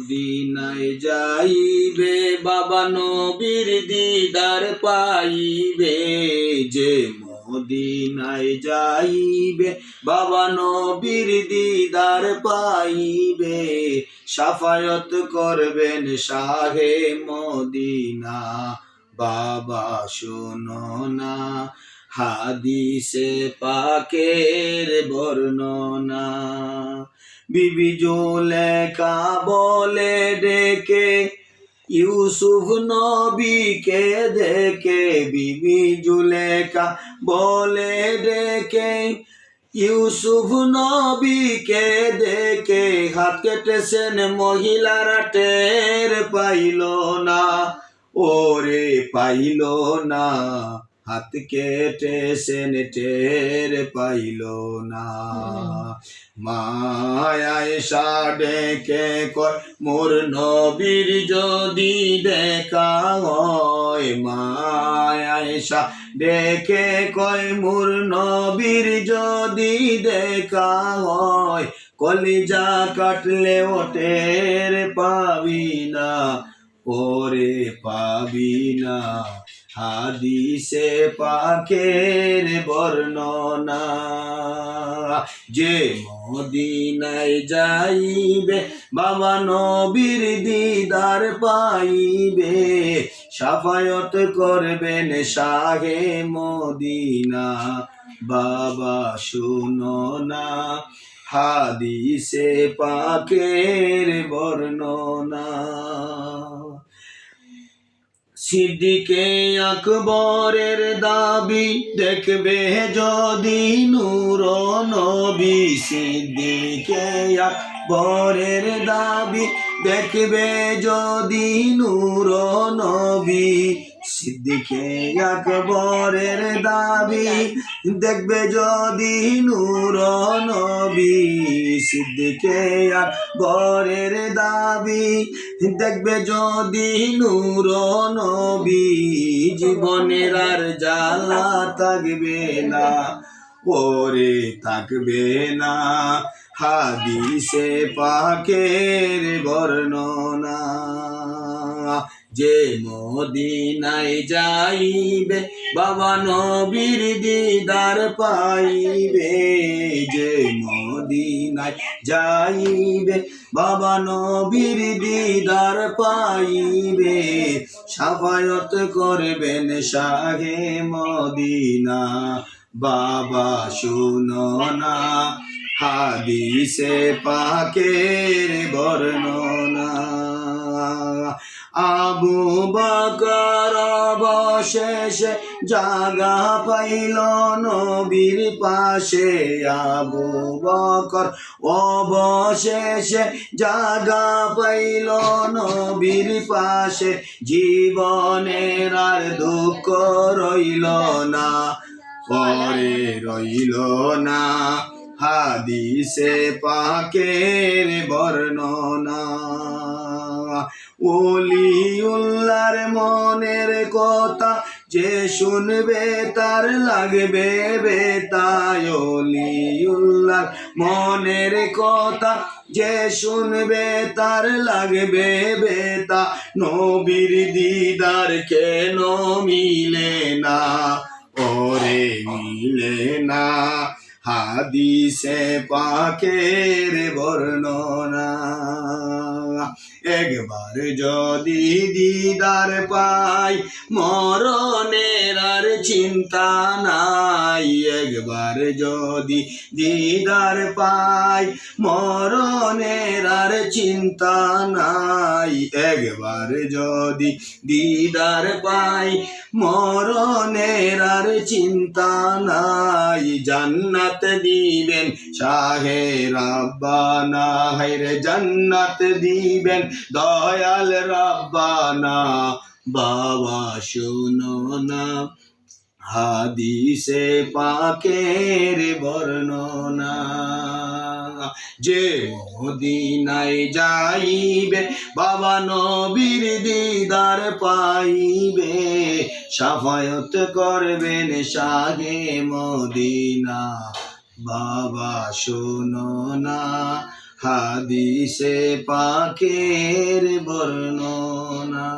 মদিনায় যাইবে, বাবা নবীর দিদার পাইবে। যে মদিনায় যাইবে, বাবা নবীর দিদার পাইবে। সাফায়ত করবেন শাহে মদিনা। বাবা, শোনো না, হাদিসে পাকের বর্ণনা। বিবি জোলেখা বলে ডেকে, ইউসুফ নবীকে দেখে বিবি জুলেখা বলে ডেকে, ইউসুফ নবীকে দেখে হাত কেটেছেন মহিলারা টের পাইল না, ওরে পাইল না, হাত কেটেছেন টের পাইল না। মায়ায় ডেকে কয় মোর নবীর যদি দেখা হয়। মায়ায় ডেকে কয় মোর নবীর যদি দেখা হয়। কলিজা কাটলে ওটের পাবি না, ওরে পাবি না। হাদিসে পাকের বর্ণনা, যে মদিনায় যাইবে, বাবা নবীর দিদার পাইবে, সাফায়ত করবেন শাহে মদিনা। বাবা, শুনো না, হাদিসে পাকের বর্ণনা সিদ্দিকে আকবরের দাবি দেখবে যদি নূর নবী। সিদ্দিকে আকবরের দাবি দেখবে যদি নূর নবী। সিদ্দিকে আকবরের দাবি, দেখবে যদি নূর নবী। সিদ্দিকে আকবরের দাবি, দেখবে যদি নূর নবী। জীবনের আর জ্বালা থাকবে না ওরে থাকবে না। হাদিসে পাকের বর্ণনা। যে মদিনায় যাইবে, বাবা নবীর দিদার পাইবে। যে মদিনায় যাইবে, বাবা নবীর দিদার পাইবে। সাফায়ত করবেন শাহে মদিনা। বাবা, শুনো না, হাদিসে পাকের বর্ণনা। আবু বকর অবশেষে জাগা পাইল নবীর পাশে। আবু বকর অবশেষে জাগা পাইল নবীর পাশে। জীবনের আর দুঃখ রইল না, পরে রইল না। হাদিসে পাকের বর্ণনা। ওলিউল্লার মনের কথা যে শুনবে তার লাগবে বেতায়। ওলিউল্লার মনের কথা যে শুনবে তার লাগবে বেতা। নবীর দিদার কেন মিলে না? ওরে মিলে না। হাদিসে পাকের বর্ণনা। একবার যদি দিদার পাই, মরণের আর চিন্তা নাই। একবার যদি দিদার পাই, মরণের আর চিন্তা নাই। একবার যদি দিদার পাই, মরণের আর চিন্তা নাই। জান্নাত দিবেন শাহে রাব্বানা, হায়রে জান্নাত দিবেন দয়াল রাব্বানা, বাবা শোনো না। হাদিসে পাকের বর্ণনা, যে মদিনায় যাইবে, বাবা নবীর দিদার পাইবে, সাফায়ত করবেন শাহে মদিনা। বাবা শোনো না হাদিসে পাকের বর্ণনা।